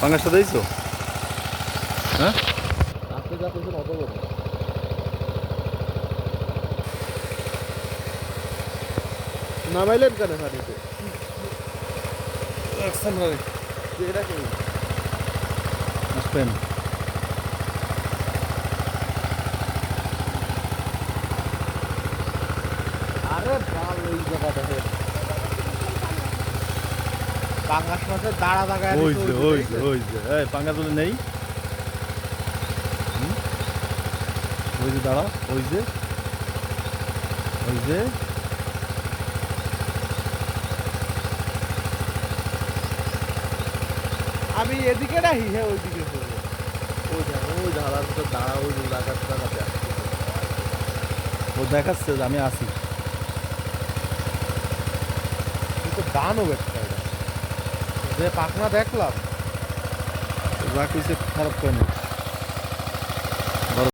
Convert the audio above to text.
পাঙ্গাসটা দিয়েছ হ্যাঁ? নামাইলেন কেন পানিতে এটা কি? আসবেন আরে বাল ওই জায়গা দেখেন পাঙ্গাস মাছের দাঁড়া দাগায় ওই যে ওই যে ওই যে এই পাঙ্গা তুলে নেই। ওই যে দাঁড়া ওই যে ওই যে। আমি এদিকে রাহি হ্যাঁ ওইদিকে ওই দেখো ওই ধারার ভিতর দাঁড়া ওই ও দেখাচ্ছে যে আমি আসি কিন্তু একটা এটা যে পাখনা দেখলাম যা কিছু খারাপ করে